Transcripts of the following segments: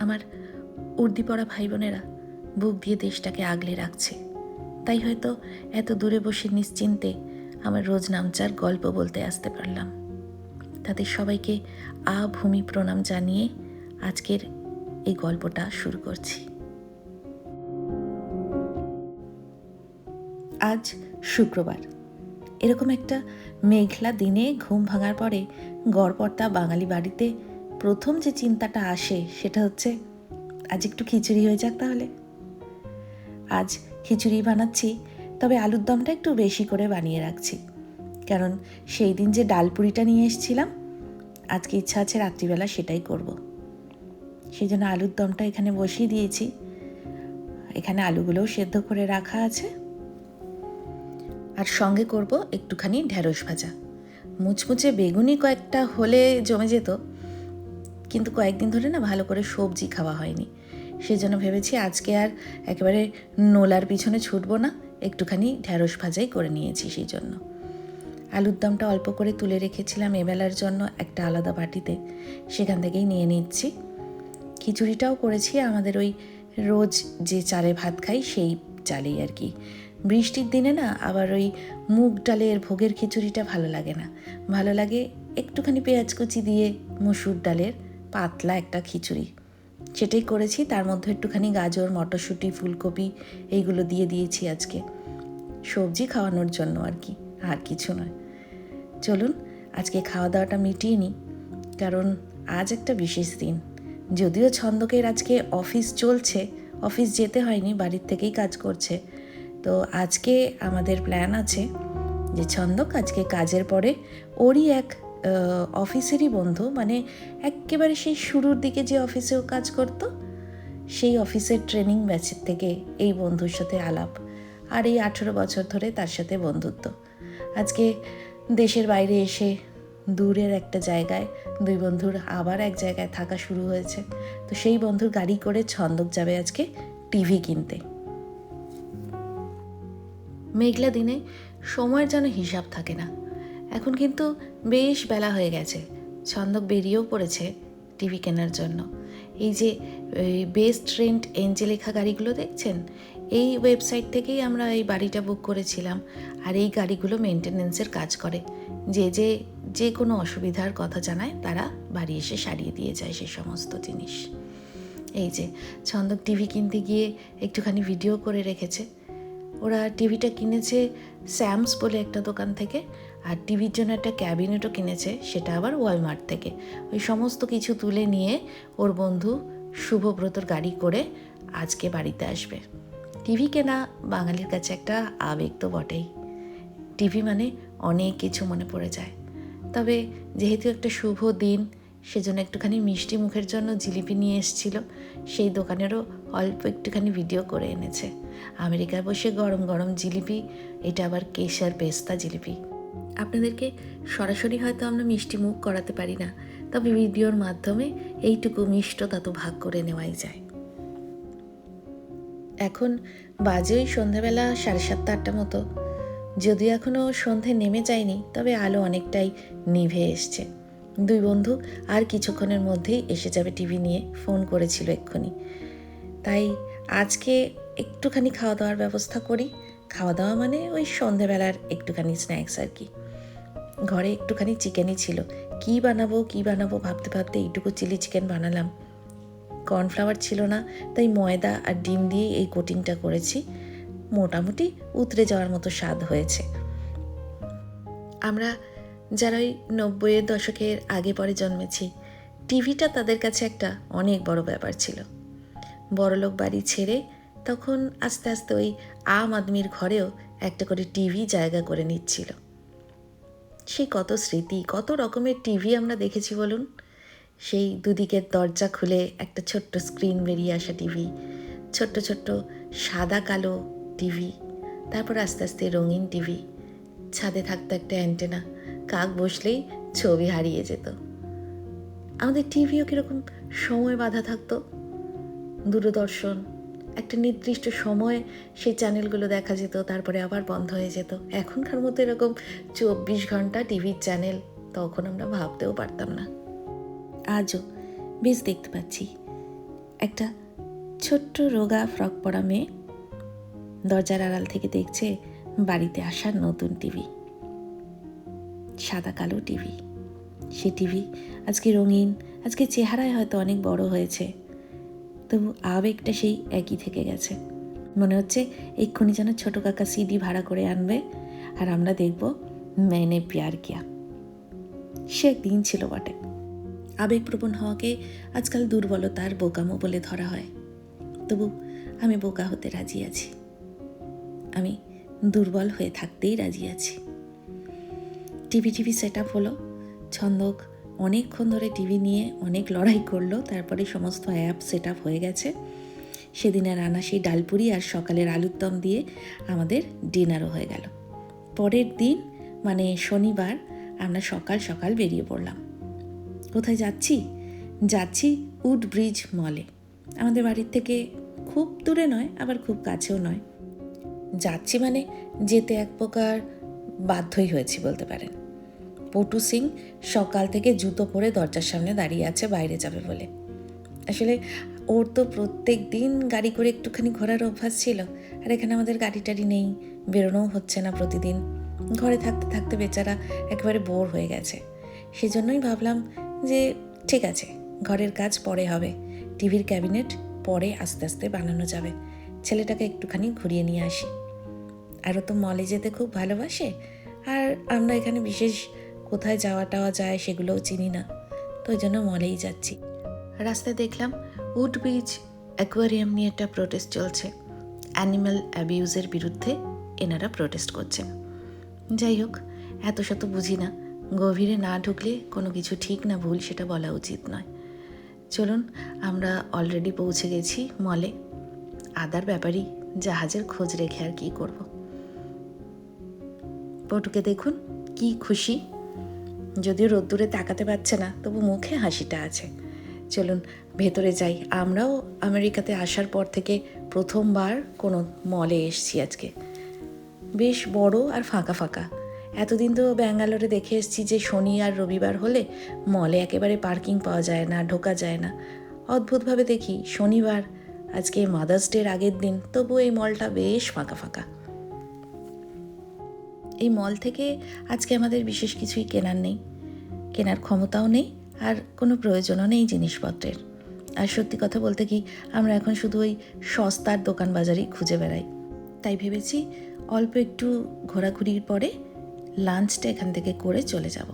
আমার উর্দি পড়া ভাই বোনেরা বুক দিয়ে দেশটাকে আগলে রাখছে। তাই হয়তো এত দূরে বসে নিশ্চিন্তে আমার রোজ নামচার গল্প বলতে আসতে পারলাম। তাদের সবাইকে আ ভূমি প্রণাম জানিয়ে আজকের এই গল্পটা শুরু করছি। আজ শুক্রবার। এরকম একটা মেঘলা দিনে ঘুম ভাঙার পরে গড়পড়তা বাঙালি বাড়িতে প্রথম যে চিন্তাটা আসে সেটা হচ্ছে, আজ একটু খিচুড়ি হয়ে যাক তাহলে। আজ খিচুড়ি বানাচ্ছি, তবে আলুর দমটা একটু বেশি করে বানিয়ে রাখছি। কারণ সেই দিন যে ডালপুরিটা নিয়ে এসেছিলাম, আজকে ইচ্ছা আছে রাত্রিবেলা সেটাই করব। সেই জন্য আলুর দমটা এখানে বসিয়ে দিয়েছি। এখানে আলুগুলোও সেদ্ধ করে রাখা আছে। আর সঙ্গে করব একটুখানি ঢ্যাঁড়স ভাজা। মুচমুচে বেগুনি কয়েকটা হলে জমে যেত কিন্তু কয়েকদিন ধরে না ভালো করে সবজি খাওয়া হয়নি। সেজন্য ভেবেছি আজকে আর একেবারে নোলার পিছনে ছুটবো না, একটুখানি ঢ্যাঁড়স ভাজাই করে নিয়েছি সেই জন্য আলুর দমটা অল্প করে তুলে রেখেছিলাম এবেলার জন্য একটা আলাদা বাটিতে, সেখান থেকেই নিয়ে নিচ্ছি। খিচুড়িটাও করেছি, আমাদের ওই রোজ যে চালে ভাত খাই সেই চালেই আর কি। বৃষ্টির দিনে না আবার ওই মুগ ডালের ভোগের খিচুড়িটা ভালো লাগে না। ভালো লাগে একটুখানি পেঁয়াজ কুচি দিয়ে মুসুর ডালের পাতলা একটা খিচুড়ি। সেটাই করেছি, তার মধ্যে একটুখানি গাজর, মটরশুঁটি, ফুলকপি, এইগুলো দিয়ে দিয়েছি আজকে। সবজি খাওয়ানোর জন্য আর কি, আর কিছু নয়। চলুন, আজকে খাওয়া দাওয়াটা মিটিয়ে নিই, কারণ আজ একটা বিশেষ দিন। যদিও ছন্দকের আজকে অফিস চলছে, অফিস যেতে হয়নি, বাড়ির থেকেই কাজ করছে। তো আজকে আমাদের প্ল্যান আছে যে ছন্দক আজকে কাজের পরে ওরই এক অফিসেরই বন্ধু মানে একেবারে সেই শুরুর দিকে যে অফিসেও কাজ করতো, সেই অফিসের ট্রেনিং ব্যাচের থেকে এই বন্ধুর সাথে আলাপ আর এই আঠেরো বছর ধরে তার সাথে বন্ধুত্ব। আজকে দেশের বাইরে এসে দূরের একটা জায়গায় দুই বন্ধুর আবার এক জায়গায় থাকা শুরু হয়েছে। তো সেই বন্ধুর গাড়ি করে ছন্দক যাবে আজকে টিভি কিনতে। মেঘলা দিনে সময়ের যেন হিসাব থাকে না। এখন কিন্তু বেশ বেলা হয়ে গেছে। ছন্দক বেরিয়েও পড়েছে টিভি কেনার জন্য। এই যে বেস্ট রেন্ট এনজে লেখা গাড়িগুলো দেখছেন? এই ওয়েবসাইট থেকেই আমরা এই বাড়িটা বুক করেছিলাম আর এই গাড়িগুলো মেনটেনেন্সের কাজ করে। যে যে যে কোনো অসুবিধার কথা জানায় তারা বাড়ি এসে সারিয়ে দিয়ে যায় সে সমস্ত জিনিস। এই যে, ছন্দক টিভি কিনতে গিয়ে একটুখানি ভিডিও করে রেখেছে। ওরা টিভিটা কিনেছে স্যামস বলে একটা দোকান থেকে, আর টিভির জন্য একটা ক্যাবিনেটও কিনেছে, সেটা আবার ওয়ালমার্ট থেকে। ওই সমস্ত কিছু তুলে নিয়ে ওর বন্ধু শুভব্রতর গাড়ি করে আজকে বাড়িতে আসবে। টিভি কেনা বাঙালির কাছে একটা আবেগ তো বটেই। টিভি মানে অনেক কিছু মনে পড়ে যায়। তবে যেহেতু একটা শুভ দিন, সেজন্য একটুখানি মিষ্টি মুখের জন্য জিলিপি নিয়ে এসেছিল, সেই দোকানেরও অল্প একটুখানি ভিডিও করে এনেছে। আমেরিকায় বসে গরম গরম জিলিপি, এটা আবার কেশার পেস্তা জিলিপি। আপনাদেরকে সরাসরি হয়তো আমরা মিষ্টি মুখ করাতে পারি না, তবে ভিডিওর মাধ্যমে এইটুকু মিষ্টতা তো ভাগ করে নেওয়াই যায়। এখন বাজে ওই সন্ধ্যাবেলা সাড়ে সাতটা আটটা মতো। যদিও এখনও সন্ধে নেমে যায়নি, তবে আলো অনেকটাই নিভে এসছে। দুই বন্ধু আর কিছুক্ষণের মধ্যেই এসে যাবে টিভি নিয়ে, ফোন করেছিল এক্ষুনি। তাই আজকে একটুখানি খাওয়া দাওয়ার ব্যবস্থা করি। খাওয়া দাওয়া মানে ওই সন্ধেবেলার একটুখানি স্ন্যাক্স আর কি। ঘরে একটুখানি চিকেনই ছিল। কি বানাবো কি বানাবো ভাবতে ভাবতে এইটুকু চিলি চিকেন বানালাম। কর্নফ্লাওয়ার ছিল না, তাই ময়দা আর ডিম দিয়ে এই কোটিংটা করেছি। মোটামুটি উতরে যাওয়ার মতো স্বাদ হয়েছে। আমরা যারা ওই নব্বইয়ের দশকের আগে পরে জন্মেছি, টিভিটা তাদের কাছে একটা অনেক বড় ব্যাপার ছিল। বড়লোক বাড়ি ছেড়ে তখন আস্তে আস্তে ওই আম আদমির ঘরেও একটা করে টিভি জায়গা করে নিচ্ছিল। সেই কত স্মৃতি, কত রকমের টিভি আমরা দেখেছি বলুন। সেই দুদিকের দরজা খুলে একটা ছোট্ট স্ক্রিন বেরিয়ে আসা টিভি ছোট্ট ছোট্ট সাদা কালো টিভি তারপর আস্তে আস্তে রঙিন টিভি ছাদে থাকতো একটা অ্যান্টেনা কাক বসলেই ছবি হারিয়ে যেত। আমাদের টিভিও কীরকম সময় বাধা থাকতো? দূরদর্শন, একটা নির্দিষ্ট সময় সেই চ্যানেলগুলো দেখা যেত, তারপরে আবার বন্ধ হয়ে যেত। এখনকার মতো এরকম চব্বিশ ঘণ্টা টিভির চ্যানেল তখন আমরা ভাবতেও পারতাম না। আজও বেশ দেখতে পাচ্ছি। একটা ছোট্ট রোগা ফ্রক পরা মেয়ে দরজার আড়াল থেকে দেখছে বাড়িতে আসার নতুন টিভি সাদা কালো টিভি সে টিভি আজকে রঙিন, আজকে চেহারায় হয়তো অনেক বড় হয়েছে। তবু আবেগটা সেই একই থেকে গেছে। মনে হচ্ছে এক্ষুনি যেন ছোটো কাকা সিডি ভাড়া করে আনবে আর আমরা দেখব মেনে প্যার কিয়া সে একদিন ছিল বটে। আবেগপ্রবণ হওয়াকে আজকাল দুর্বলতার বোকামো বলে ধরা হয়। তবু আমি বোকা হতে রাজি আছি। আমি দুর্বল হয়ে থাকতেই রাজি আছি। টিভি টিভি সেট আপ হলো, ছন্দক অনেকক্ষণ ধরে টিভি নিয়ে অনেক লড়াই করল, তারপরে সমস্ত অ্যাপ সেট আপ হয়ে গেছে। সেদিনে রান্না সেই ডালপুরি আর সকালের আলুর দম দিয়ে আমাদের ডিনারও হয়ে গেল। পরের দিন মানে শনিবার, আমরা সকাল সকাল বেরিয়ে পড়লাম। কোথায় যাচ্ছি? যাচ্ছি উড ব্রিজ মলে। আমাদের বাড়ির থেকে খুব দূরে নয়, আবার খুব কাছেও নয়। যাচ্ছি মানে যেতে এক প্রকার বাধ্যই হয়েছি বলতে পারেন। পটু সিং সকাল থেকে জুতো পরে দরজার সামনে দাঁড়িয়ে আছে, বাইরে যাবে বলে। আসলে ওর তো প্রত্যেক দিন গাড়ি করে একটুখানি ঘোরার অভ্যাস ছিল, আর এখানে আমাদের গাড়ি টাড়ি নেই, বেরোনোও হচ্ছে না প্রতিদিন। ঘরে থাকতে থাকতে বেচারা একেবারে বোর হয়ে গেছে। সেজন্যই ভাবলাম যে ঠিক আছে, ঘরের কাজ পরে হবে, টিভির ক্যাবিনেট পরে আস্তে আস্তে বানানো যাবে, ছেলেটাকে একটুখানি ঘুরিয়ে নিয়ে আসি। আরও তো মলে যেতে খুব ভালোবাসে, আর আমরা এখানে বিশেষ কোথায় যাওয়া টাওয়া যায় সেগুলোও চিনি না। তো ওই জন্য মলেই যাচ্ছি। রাস্তায় দেখলাম উড বিচ, অ্যাকোয়ারিয়াম নিয়ে একটা প্রোটেস্ট চলছে। অ্যানিম্যাল অ্যাবিউজের বিরুদ্ধে এনারা প্রোটেস্ট করছেন যাই হোক, এত শত বুঝি না। গভীরে না ঢুকলে কোনো কিছু ঠিক না ভুল সেটা বলা উচিত নয়। চলুন, আমরা অলরেডি পৌঁছে গেছি মলে। আদার ব্যাপারই জাহাজের খোঁজ রেখে আর কি করব। পটুকে দেখুন, কি খুশি। যদিও রোদ্দুরে তাকাতে পারছে না, তবু মুখে হাসিটা আছে। চলুন, ভেতরে যাই। আমরাও আমেরিকাতে আসার পর থেকে প্রথমবার কোনো মলে এসছি আজকে। বেশ বড় আর ফাঁকা ফাঁকা। এতদিন তো ব্যাঙ্গালোরে দেখে এসেছি যে শনি আর রবিবার হলে মলে একেবারে পার্কিং পাওয়া যায় না, ঢোকা যায় না। অদ্ভুতভাবে দেখি, শনিবার, আজকে মাদার্স ডের আগের দিন, তবু এই মলটা বেশ ফাঁকা ফাঁকা। এই মল থেকে আজকে আমাদের বিশেষ কিছুই কেনার নেই। কেনার ক্ষমতাও নেই আর কোনো প্রয়োজনও নেই জিনিসপত্রের। আর সত্যি কথা বলতে কি, আমরা এখন শুধু ওই সস্তার দোকান বাজারেই খুঁজে বেড়াই। তাই ভেবেছি অল্প একটু ঘোরাঘুরির পরে লাঞ্চটা এখান থেকে করে চলে যাব।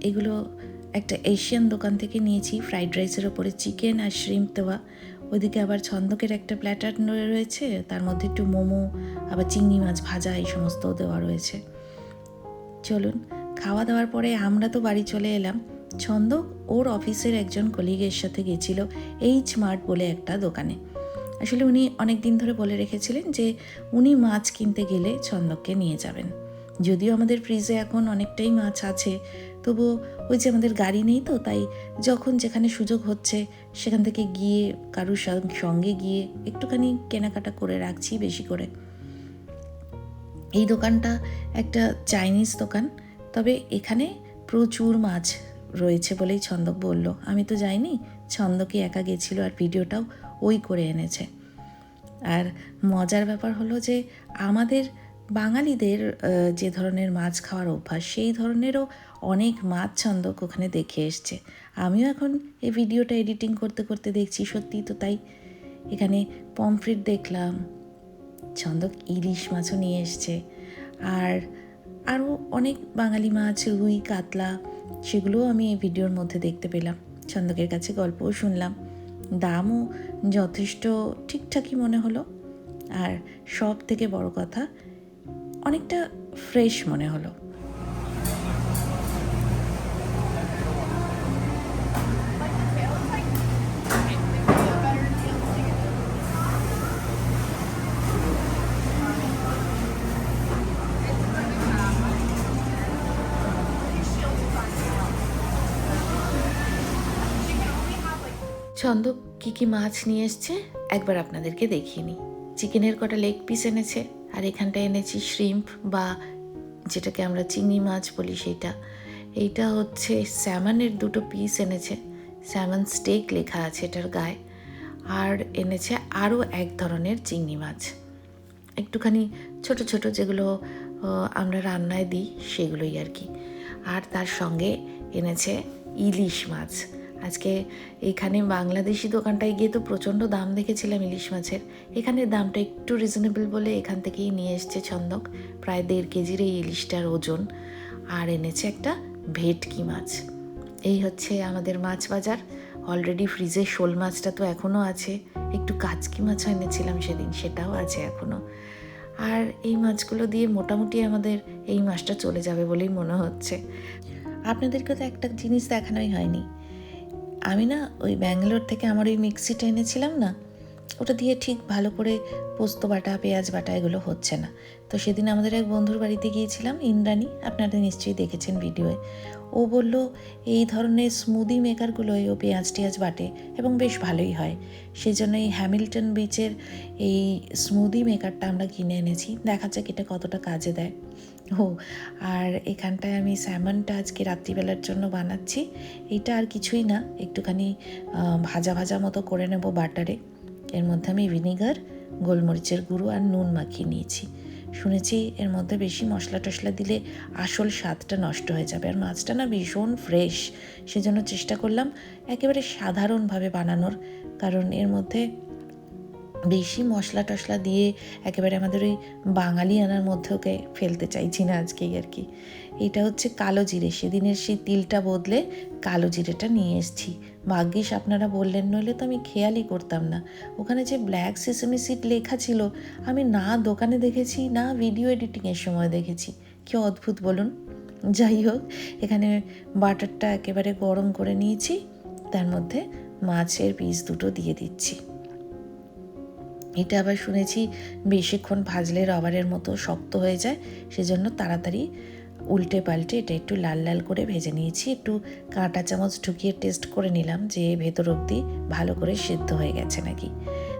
এগুলো একটা এশিয়ান দোকান থেকে নিয়েছি। ফ্রাইড রাইসের ওপরে চিকেন আর শ্রিম্প দেওয়া। ওইদিকে আবার ছন্দকের একটা প্ল্যাটার রয়েছে, তার মধ্যে একটু মোমো, আবার চিংড়ি মাছ ভাজা, এই সমস্ত দেওয়া রয়েছে। চলুন, খাওয়া দাওয়ার পরে আমরা তো বাড়ি চলে এলাম। ছন্দক ওর অফিসের একজন কলিগের সাথে গেছিল এইচ মার্ট বলে একটা দোকানে। আসলে উনি অনেক দিন ধরে বলে রেখেছিলেন যে উনি মাছ কিনতে গেলে ছন্দককে নিয়ে যাবেন। যদিও আমাদের ফ্রিজে এখন অনেকটাই মাছ আছে তবু ওই যে আমাদের গাড়ি নেই তো, তাই যখন যেখানে সুযোগ হচ্ছে সেখান থেকে গিয়ে কারুর সঙ্গে গিয়ে একটুখানি কেনাকাটা করে রাখছি বেশি করে। এই দোকানটা একটা চাইনিজ দোকান, তবে এখানে প্রচুর মাছ রয়েছে বলেই ছন্দক বলল। আমি তো যাইনি, ছন্দকে একা গেছিল আর ভিডিওটাও ওই করে এনেছে। আর মজার ব্যাপার হলো যে আমাদের বাঙালিদের যে ধরনের মাছ খাওয়ার অভ্যাস, সেই ধরনেরও অনেক মাছ ছন্দক ওখানে দেখে এসছে। আমিও এখন এই ভিডিওটা এডিটিং করতে করতে দেখছি সত্যিই তো তাই। এখানে পমফ্রিট দেখলাম, ছন্দক ইলিশ মাছও নিয়ে এসছে। আর আরও অনেক বাঙালি মাছ, রুই, কাতলা, সেগুলোও আমি এই ভিডিওর মধ্যে দেখতে পেলাম। ছন্দকের কাছে গল্পও শুনলাম। দামও যথেষ্ট ঠিকঠাকই মনে হলো। আর সব থেকে বড় কথা, অনেকটা ফ্রেশ মনে হলো। ছন্দ কী কী মাছ নিয়ে এসছে? একবার আপনাদেরকে দেখিয়ে নিই। চিকেনের কটা লেগ পিস এনেছে, আর এখানটায় এনেছি শ্রিম্প বা যেটাকে আমরা চিংড়ি মাছ বলি সেটা এইটা হচ্ছে স্যামনের দুটো পিস এনেছে। স্যামন স্টেক লেখা আছে এটার গায়ে। আর এনেছে আরও এক ধরনের চিংড়ি মাছ। একটুখানি ছোট ছোট যেগুলো আমরা রান্নায় দিই, সেগুলোই আর কি। আর তার সঙ্গে এনেছে ইলিশ মাছ। আজকে এখানে বাংলাদেশি দোকানটায় গিয়ে তো প্রচণ্ড দাম দেখেছিলাম ইলিশ মাছের। এখানে দামটা একটু রিজনেবল বলে এখান থেকেই নিয়ে এসছে ছন্দক। প্রায় দেড় কেজির এই ইলিশটার ওজন। আর এনেছে একটা ভেটকি মাছ। এই হচ্ছে আমাদের মাছ বাজার। অলরেডি ফ্রিজে শোল মাছটা তো এখনও আছে। একটু কাচকি মাছ এনেছিলাম সেদিন, সেটাও আছে এখনও। আর এই মাছগুলো দিয়ে মোটামুটি আমাদের এই মাছটা চলে যাবে বলেই মনে হচ্ছে। আপনাদেরকে তো একটা জিনিস দেখানোই হয়নি। আমি না ওই ব্যাঙ্গালোর থেকে আমার ওই মিক্সিটা এনেছিলাম না, ওটা দিয়ে ঠিক ভালো করে পোস্ত বাটা, পেঁয়াজ বাটা এগুলো হচ্ছে না। তো সেদিন আমাদের এক বন্ধুর বাড়িতে গিয়েছিলাম, ইন্দ্রাণী, আপনারা নিশ্চয়ই দেখেছেন ভিডিওয়ে। ও বলল, এই ধরনের স্মুদি মেকারগুলোয় ও পেঁয়াজ টিয়াজ বাটে এবং বেশ ভালোই হয়। সেই জন্য এই হ্যামিল্টন বিচের এই স্মুদি মেকারটা আমরা কিনে এনেছি। দেখা যাক এটা কতটা কাজে দেয়। ও, আর এখানটায় আমি স্যামনটা আজকে রাত্রিবেলার জন্য বানাচ্ছি। এটা আর কিছুই না, একটুখানি ভাজা ভাজা মতো করে নেব বাটারে। এর মধ্যে আমি ভিনিগার, গোলমরিচের গুঁড়ো আর নুন মাখিয়ে নিয়েছি। শুনেছি এর মধ্যে বেশি মশলা টশলা দিলে আসল স্বাদটা নষ্ট হয়ে যাবে। আর মাছটা না ভীষণ ফ্রেশ। সেজন্য চেষ্টা করলাম একেবারে সাধারণভাবে বানানোর। কারণ এর মধ্যে বেশি মশলা টশলা দিয়ে একেবারে আমাদের ওই বাঙালি আনার মধ্যে ওকে ফেলতে চাইছি না আজকেই আর কি। এটা হচ্ছে কালো জিরে। সেদিনের সেই তিলটা বদলে কালো জিরেটা নিয়ে এসেছি। ভাগ্যিস আপনারা বললেন, নইলে তো আমি খেয়ালই করতাম না। ওখানে যে ব্ল্যাক সেসমি সিট লেখা ছিল, আমি না দোকানে দেখেছি, না ভিডিও এডিটিংয়ের সময় দেখেছি। কি অদ্ভুত বলুন। যাই হোক, এখানে বাটারটা একেবারে গরম করে নিয়েছি, তার মধ্যে মাছের পিস দুটো দিয়ে দিচ্ছি। এটা আবার শুনেছি বেশিক্ষণ ভাজলে রবারের মতো শক্ত হয়ে যায়, সেজন্য তাড়াতাড়ি উল্টে পাল্টে এটা একটু লাল লাল করে ভেজে নিয়েছি। একটু কাঁটা চামচ ঢুকিয়ে টেস্ট করে নিলাম যে ভেতর অবধি ভালো করে সিদ্ধ হয়ে গেছে নাকি।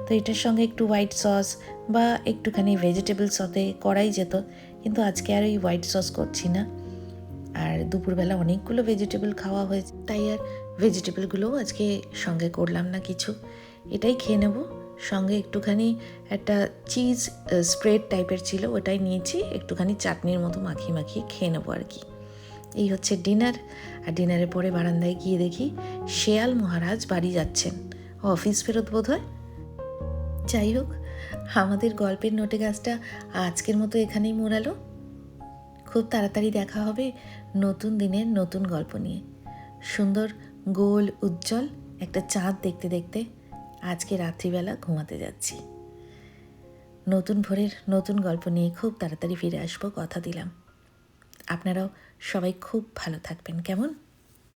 তো এটার সঙ্গে একটু হোয়াইট সস বা একটুখানি ভেজিটেবল সতে করাই যেত, কিন্তু আজকে আর ওই হোয়াইট সস করছি না। আর দুপুরবেলা অনেকগুলো ভেজিটেবল খাওয়া হয়েছে, তাই আর ভেজিটেবলগুলোও আজকে সঙ্গে করলাম না কিছু। এটাই খেয়ে নেব। সঙ্গে একটুখানি একটা চিজ স্প্রেড টাইপের ছিল, ওটাই নিয়েছি, একটুখানি চাটনির মতো মাখিয়ে মাখিয়ে খেয়ে নেব আর কি। এই হচ্ছে ডিনার আর ডিনারের পরে বারান্দায় গিয়ে দেখি শেয়াল মহারাজ বাড়ি যাচ্ছেন। অফিস ফেরত বোধ হয় যাই হোক, আমাদের গল্পের নোটে গাছটা আজকের মতো এখানেই মোড়ালো। খুব তাড়াতাড়ি দেখা হবে নতুন দিনের নতুন গল্প নিয়ে। সুন্দর, গোল, উজ্জ্বল একটা চাঁদ দেখতে দেখতে আজকে রাত্রিবেলা ঘুমাতে যাচ্ছি। নতুন ভোরের নতুন গল্প নিয়ে খুব তাড়াতাড়ি ফিরে আসব, কথা দিলাম। আপনারাও সবাই খুব ভালো থাকবেন, কেমন?